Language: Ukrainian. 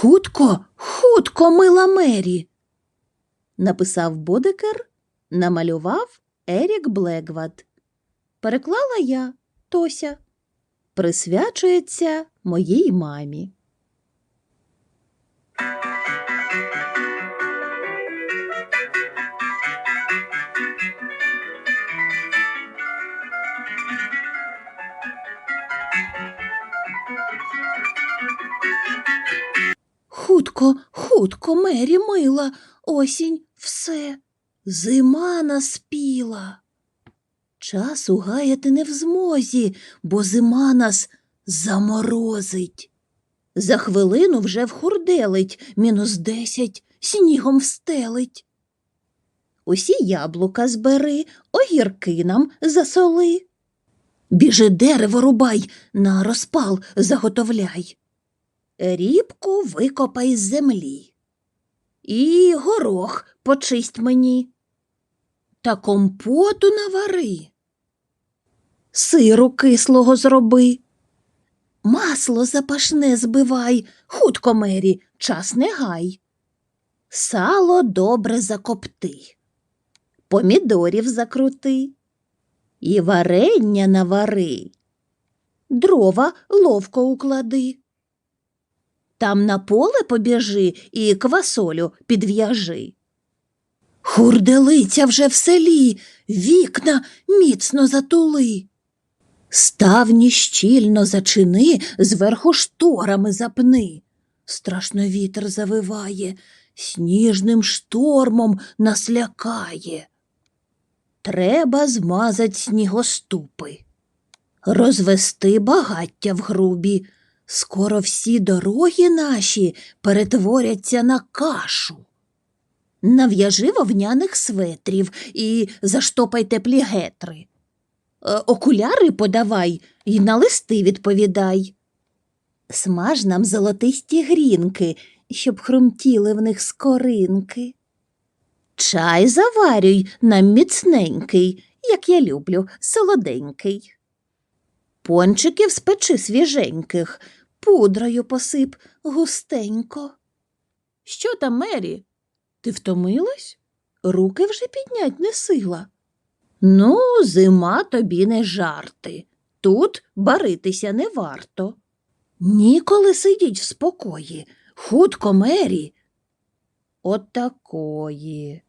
Хутко, хутко, мила Мері. Написав Бодекер, намалював Ерік Блеквад. Переклала я Тося. Присвячується моїй мамі. Хутко, хутко, Мері мила, осінь все, зима наспіла. Часу гаяти не в змозі, бо зима нас заморозить. За хвилину вже вхурделить, мінус десять, снігом встелить. Усі яблука збери, огірки нам засоли. Біжи дерево рубай, на розпал заготовляй. Рібку викопай з землі. І горох почисть мені. Та компоту навари. Сиру кислого зроби. Масло запашне збивай, хутко мері, час не гай. Сало добре закопти, помідорів закрути, і варення навари, дрова ловко уклади. Там на поле побіжи і квасолю підв'яжи. Хурделиця вже в селі, вікна міцно затули. Ставні щільно зачини, зверху шторами запни. Страшно вітер завиває, сніжним штормом нас лякає. Треба змазать снігоступи, розвести багаття в грубі. Скоро всі дороги наші перетворяться на кашу. Нав'яжи вовняних светрів і заштопай теплі гетри. Е, Окуляри подавай і на листи відповідай. Смаж нам золотисті грінки, щоб хрумтіли в них скоринки. Чай заварюй нам міцненький, як я люблю, солоденький. Пончиків спечи свіженьких, пудрою посип густенько. Що там, Мері? Ти втомилась? Руки вже піднять не сила. Ну, зима тобі не жарти. Тут баритися не варто. Ніколи сидіть в спокої. Хутко, Мері. От такої.